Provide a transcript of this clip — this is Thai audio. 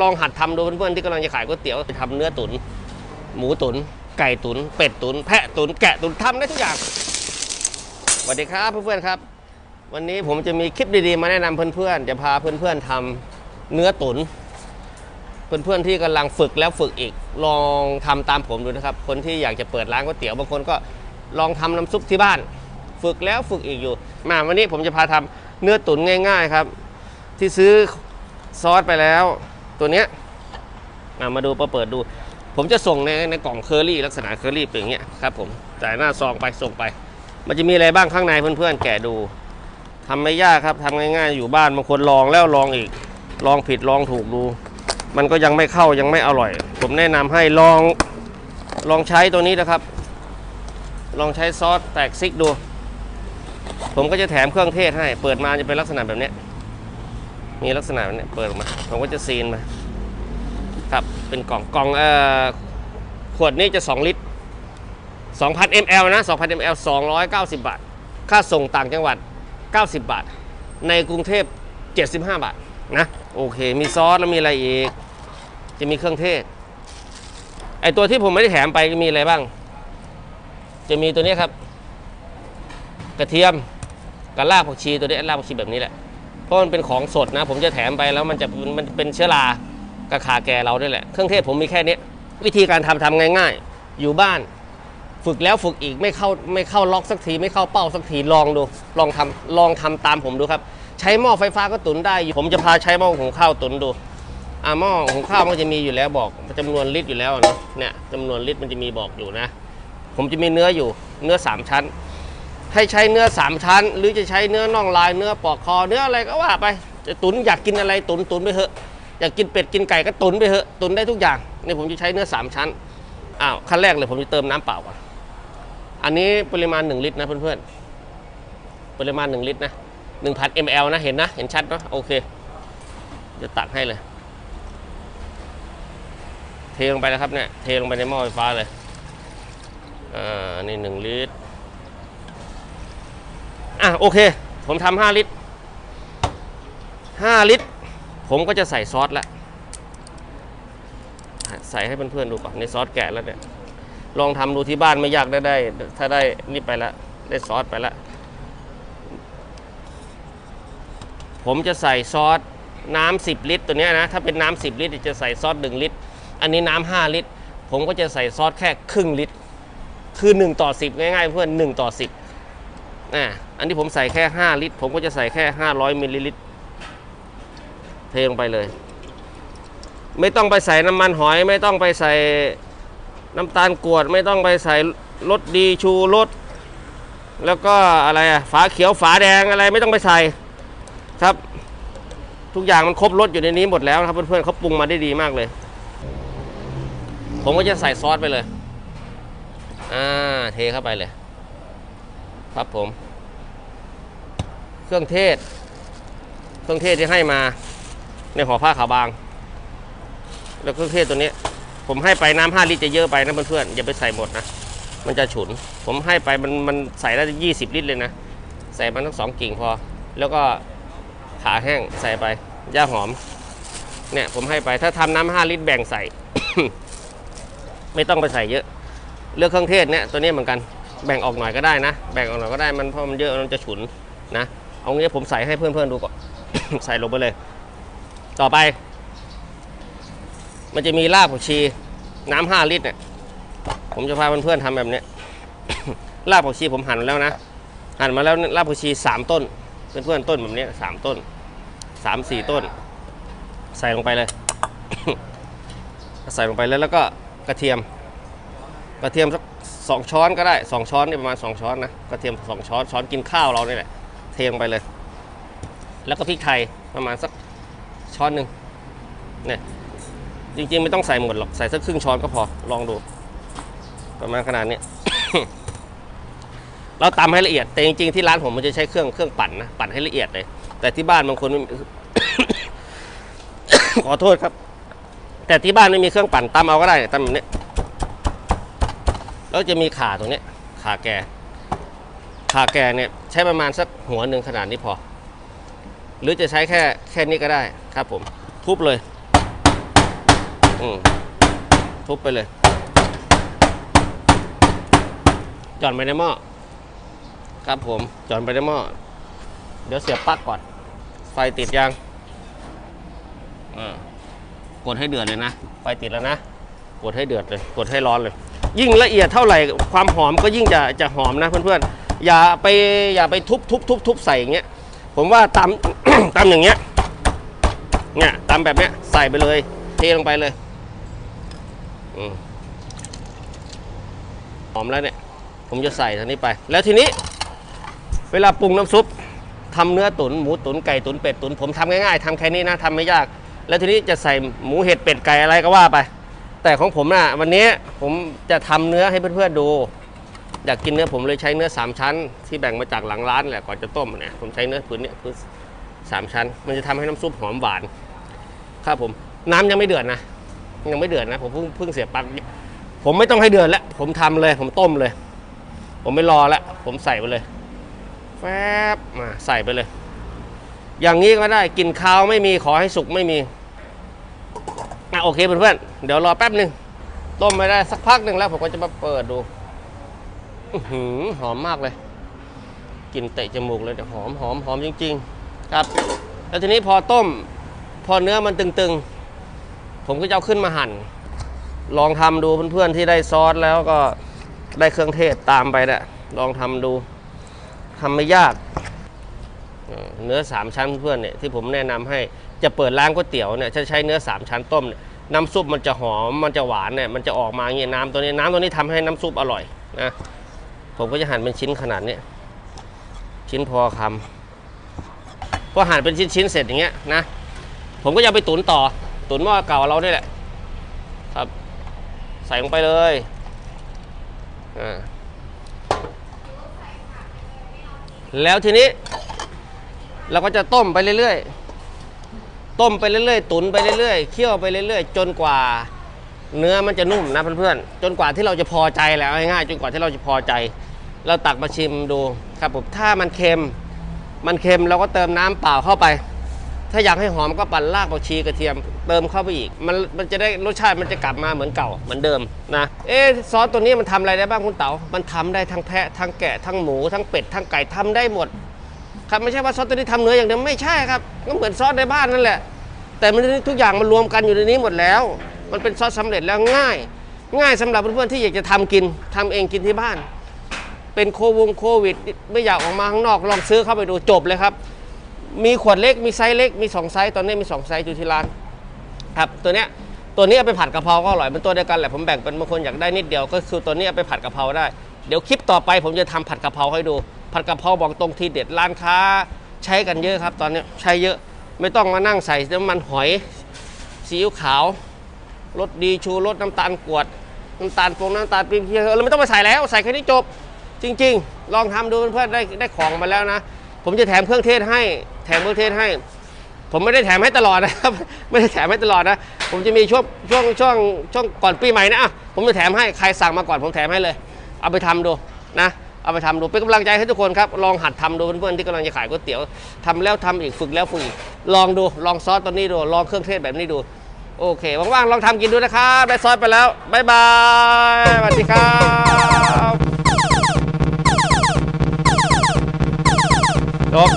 ลองหัดทำดูเพื่อนๆที่กำลังจะขายก๋วยเตี๋ยวทำเนื้อตุ๋นหมูตุ๋นไก่ตุ๋นเป็ดตุ๋นแพะตุ๋นแกะตุ๋นทำได้ทุกอย่างสวัสดีครับเพื่อนๆครับ วันนี้ผมจะมีคลิปดีๆ มาแนะนำเพื่อนๆจะพาเพื่อนๆทำเนื้อตุ๋นเพื่อนๆที่กำลังฝึกแล้วฝึกอีกลองทำตามผมดูนะครับ คนที่อยากจะเปิดร้านก๋วยเตี๋ยวบางคนก็ลองทำน้ำซุปที่บ้าน ฝึกแล้วฝึกอีกอยู่ มาวันนี้ผมจะพาทำเนื้อตุ๋นง่าย ๆครับ ที่ซื้อซอสไปแล้ว ตัวเนี้ยมามาดูมาเปิดดู ผมจะส่งในในกล่องเคอรี่ลักษณะเคอรี่เป็นอย่างเงี้ยครับผมจ่ายหน้าซองไปส่งไป มันจะมีอะไรบ้างข้างในเพื่อนๆ แกะดูทำไม่ยากครับทำง่ายๆ อยู่บ้านบางคนลองแล้วลองอีก ลองผิดลองถูกดู มันก็ยังไม่เข้ายังไม่อร่อย ผมแนะนำให้ลองลองใช้ตัวนี้นะครับ ลองใช้ซอสแตกซิกดู ผมก็จะแถมเครื่องเทศให้ เปิดมาจะเป็นลักษณะแบบเนี้ย มีลักษณะแบบเนี้ยเปิดออกมาผมก็จะซีนมาครับเป็นกล่องกล่องเอ่อขวดนี้จะ 2 ลิตร 2,000 ml นะ 2,000 ml 290 บาท ค่าส่งต่างจังหวัด 90 บาท ในกรุงเทพ 75 บาทนะโอเค มีซอสแล้วมีอะไรอีก จะมีเครื่องเทศ ไอตัวที่ผมไม่ได้แถมไปมีอะไรบ้าง จะมีตัวนี้ครับ กระเทียมกับรากผักชีตัวนี้รากผักชีแบบนี้แหละ เพราะมันเป็นของสดนะ ผมจะแถมไปแล้วมันจะมันเป็นเชื้อรากับขาแก่เราด้วยแหละ เครื่องเทศผมมีแค่นี้วิธีการทำทำง่าย ๆ อยู่บ้าน ฝึกแล้วฝึกอีกไม่เข้าไม่เข้าล็อกสักทีไม่เข้าเป้าสักทีลองดู ลองทำลองทำตามผมดูครับ ใช้หม้อไฟฟ้าก็ตุนได้ ผมจะพาใช้หม้อหุงข้าวตุนดูอ่าหม้อหุงข้าวมันจะมีอยู่แล้วบอกจำนวนลิตรอยู่แล้วนะเนี่ยจำนวนลิตรมันจะมีบอกอยู่นะ ผมจะมีเนื้ออยู่เนื้อสามชั้น ให้ใช้เนื้อสามชั้น หรือจะใช้เนื้อน่องลายเนื้อปอกคอ เนื้ออะไรก็ว่าไปจะตุนอยากกินอะไรตุนตุนไปเถอะอยากกินเป็ดกินไก่ก็ตุนไปเถอะตุนได้ทุกอย่างนี่ผมจะใช้เนื้อสามชั้นอ้าวขั้นแรกเลยผมจะเติมน้ำเปล่าก่อนอันนี้ปริมาณ 1 ลิตรนะเพื่อนๆปริมาณ 1 ลิตรนะ1,000 ml นะเห็นนะเห็นชัดนะโอเคจะตักให้เลยเทลงไปแล้วครับเนี่ยเทลงไปในหม้อไฟฟ้าเลยอ่านี่หนึ่งลิตร อะโอเค ผมทำห้าลิตรห้าลิตร ผมก็จะใส่ซอสละใส่ให้เพื่อนๆดูก่อนในซอสแกะแล้วเนี่ย ลองทำดูที่บ้านไม่ยากได้ได้ ถ้าได้นี่ไปล้วได้ซอสไปล้วผมจะใส่ซอสน้ำ10 ลิตร ตัวนี้นะ ถ้าเป็นน้ำ10 ลิตร จะใส่ซอส1ลิตร อันนี้น้ำ5ลิตร ผมก็จะใส่ซอสแค่ครึ่งลิตร คือ 1 ต่อ 10 ง่ายๆ เพื่อน1ต่อ 10 อ่าอันนี้ผมใส่แค่ 5 ลิตร ผมก็จะใส่แค่ 500มิลลิลิตรเทลงไปเลย ไม่ต้องไปใส่น้ำมันหอย ไม่ต้องไปใส่น้ำตาลกรวด ไม่ต้องไปใส่รสดีชูรสแล้วก็อะไรอะฝาเขียวฝาแดงอะไรไม่ต้องไปใส่ครับ ทุกอย่างมันครบรสอยู่ในนี้หมดแล้วนะครับเพื่อนๆเขาปรุงมาได้ดีมากเลย ผมก็จะใส่ซอสไปเลยอ่าเทเข้าไปเลย ครับผม เครื่องเทศ เครื่องเทศที่ให้มา ในห่อผ้าขาวบาง แล้วเครื่องเทศตัวนี้ ผมให้ไปน้ำห้าลิตรจะเยอะไปนะเพื่อนๆอย่าไปใส่หมดนะมันจะฉุน ผมให้ไปมันมันใส่ได้ยี่สิบลิตรเลยนะ ใส่มันทั้งสองกิ่งพอ แล้วก็ขาแห้งใส่ไปย่าหอม เนี่ยผมให้ไปถ้าทำน้ำห้าลิตรแบ่งใส่ ไม่ต้องไปใส่เยอะ เลือกเครื่องเทศเนี่ยตัวนี้เหมือนกัน แบ่งออกหน่อยก็ได้นะ แบ่งออกหน่อยก็ได้มันเพราะมันเยอะมันจะฉุนนะ เอางี้ผมใส่ให้เพื่อนๆดูก่อน ใส่ลงไปเลย ต่อไป มันจะมีรากผักชี น้ำห้าลิตรเนี่ย ผมจะพาเพื่อนๆทำแบบเนี้ยรากผักชีผมหั่นแล้วนะ หั่นมาแล้วรากผักชีสามต้น เพื่อนๆต้นแบบเนี้ยสามต้นสามสี่ต้น ใส่ลงไปเลย ใส่ลงไปแล้วแล้วก็กระเทียม กระเทียมสัก สองช้อนก็ได้สองช้อนนี่ประมาณสองช้อนนะกระเทียมสองช้อนช้อนกินข้าวเราเนี่แหละเทลงไปเลย แล้วก็พริกไทยประมาณสักช้อนหนึ่งเนี่ยจริงๆไม่ต้องใส่หมดหรอกใส่สักครึ่งช้อนก็พอลองดู ประมาณขนาดนี้ เราตำให้ละเอียด แต่จริงๆที่ร้านผมมันจะใช้เครื่องเครื่องปั่นนะปั่นให้ละเอียดเลย แต่ที่บ้านบางคนขอโทษครับ แต่ที่บ้านไม่มีเครื่องปั่นตำเอาก็ได้ตำแบบนี้ แล้วจะมีขาตรงนี้ขาแก่ขาแก่เนี่ยใช้ประมาณสักหัวหนึ่งขนาดนี้พอ หรือจะใช้แค่แค่นี้ก็ได้ครับผม ทุบเลยทุบไปเลยหย่อนไปในหม้อครับผมหย่อนไปในหม้อเดี๋ยวเสียบปลั๊กก่อน ไฟติดยังอ่ากดให้เดือดเลยนะ ไฟติดแล้วนะ กดให้เดือดเลย กดให้ร้อนเลย ยิ่งละเอียดเท่าไหร่ความหอมก็ยิ่งจะจะหอมนะเพื่อนๆอย่าไปอย่าไปทุบทุบทุบทุบใส่อย่างเงี้ยผมว่าตำตำอย่างเงี้ยเนี่ยตำแบบเนี้ยใส่ไปเลย เทลงไปเลยอหอมแล้วเนี่ย ผมจะใส่ทันนี้ไป แล้วทีนี้ เวลาปรุงน้ำซุปทำเนื้อตุนหมูตุนไก่ตุนเป็ดตุนผมทำง่ายๆทำแค่นี้นะทำไม่ยาก แล้วทีนี้จะใส่หมูเห็ดเป็ดไก่อะไรก็ว่าไป แต่ของผมนะ่ะวันนี้ผมจะทำเนื้อให้เพื่อนๆดู อยากกินเนื้อผมเลยใช้เนื้อสามชั้น ที่แบ่งมาจากหลังร้านแหละก่อนจะต้มเนี่ยผมใช้เนื้อผืนเนี้ยคือสามชั้น มันจะทำให้น้ำซุปหอมหวานครับผมน้ำยังไม่เดือดนะยังไม่เดือดนะผมเพิ่งเพิ่งเสียบปลั๊กผมไม่ต้องให้เดือดแล้วผมทำเลย ผมต้มเลย ผมไม่รอแล้วผมใส่ไปเลยแฟบมาใส่ไปเลย อย่างนี้ก็ได้กลินคาวไม่มีขอให้สุกไม่มี โอเคเพื่อนๆเดี๋ยวรอแป๊บหนึ่งต้มไปได้สักพักหนึ่งแล้วผมก็จะมาเปิดดูหือหอมมากเลยกลิ่นเตะจมูกเลยเดี๋ยวหอมหอมหอมจริง ๆ ครับ แล้วทีนี้พอต้ม พอเนื้อมันตึงๆ ผมก็จะเอาขึ้นมาหั่น ลองทำดูเพื่อนๆที่ได้ซอสแล้วก็ได้เครื่องเทศตามไปนะลองทำดูทำไม่ยากเอ่อเนื้อสามชั้นเพื่อนเนี่ยที่ผมแนะนำให้จะเปิดร้านก๋วยเตี๋ยวเนี่ยจะใช้เนื้อสามชั้นต้มเนี่ย น้ำซุปมันจะหอมมันจะหวานเนี่ยมันจะออกมาอย่างนี้น้ำตัวนี้น้ำตัวนี้ทำให้น้ำซุปอร่อยนะผมก็จะหั่นเป็นชิ้นขนาดเนี้ยชิ้นพอคำพอหั่นเป็นชิ้นๆเสร็จอย่างเงี้ยนะผมก็จะไปตุ๋นต่อ ตุ๋นหม้อเก่าเราได้แหละครับ ใส่ลงไปเลยอ่าแล้วทีนี้ เราก็จะต้มไปเรื่อยๆ ต้มไปเรื่อยๆ ตุนไปเรื่อยๆ เคี่ยวไปเรื่อยๆ จนกว่าเนื้อมันจะนุ่มนะเพื่อนๆ จนกว่าที่เราจะพอใจแล้วง่ายๆ จนกว่าที่เราจะพอใจ เราตักมาชิมดูครับผม ถ้ามันเค็ม มันเค็มเราก็เติมน้ำเปล่าเข้าไป ถ้าอยากให้หอมก็ปั่นรากผักชีกระเทียม เติมเข้าไปอีก มันมันจะได้รสชาติมันจะกลับมาเหมือนเก่าเหมือนเดิมนะ เอ๊ซอสตัวนี้มันทำอะไรได้บ้างคุณเต๋า มันทำได้ทั้งแพะทั้งแกะทั้งหมูทั้งเป็ดทั้งไก่ทำได้หมด ครับไม่ใช่ว่าซอสตัวนี้ทำเนื้ออย่างเดียวไม่ใช่ครับ ก็เหมือนซอสในบ้านนั่นแหละ แต่มันทุกอย่างมันรวมกันอยู่ในนี้หมดแล้ว มันเป็นซอสสำเร็จแล้วง่าย ง่ายสำหรับเพื่อนๆที่อยากจะทำกินทำเองกินที่บ้าน เป็นโควงโควิด ไม่อยากออกมาข้างนอกลองซื้อเข้าไปดูจบเลยครับ มีขวดเล็กมีไซส์เล็กมีสองไซส์ตอนนี้มีสองไซส์อยู่ที่ร้านครับตัวเนี้ยตัวนี้เอาไปผัดกะเพราก็อร่อยเป็นตัวเดียวกันแหละผมแบ่งเป็นบางคนอยากได้นิดเดียวก็คือตัวนี้เอาไปผัดกะเพราได้ เดี๋ยวคลิปต่อไปผมจะทำผัดกะเพราให้ดู ผัดกะเพราบอกตรงทีเด็ดร้านค้าใช้กันเยอะครับ ตอนนี้ใช้เยอะไม่ต้องมานั่งใส่น้ำมันหอยซีอิ๊วขาวรสดีชูรสน้ำตาลกวด น้ำตาลปรุงน้ำตาลปี๊บเพียเราไม่ต้องมาใส่แล้วใส่แค่นี้จบ จริง ๆ ลองทำดูเพื่อนๆได้ได้ของมาแล้วนะ ผมจะแถมเครื่องเทศให้ แถมเครื่องเทศให้ ผมไม่ได้แถมให้ตลอดนะครับ ไม่ได้แถมให้ตลอดนะ ผมจะมีช่วงช่วงช่วงช่วงก่อนปีใหม่นะอะผมจะแถมให้ใครสั่งมาก่อนผมแถมให้เลย เอาไปทำดูนะ เอาไปทำดูเป็นกำลังใจให้ทุกคนครับลองหัดทำดูเพื่อนๆที่กำลังจะขายก๋วยเตี๋ยวทำแล้วทำอีกฝึกแล้วฝึกอีกลองดูลองซอสตัวนี้ดูลองเครื่องเทศแบบนี้ดู โอเคว่างๆลองทำกินดูนะครับได้ซอสไปแล้วบ๊ายบายสวัสดีครับ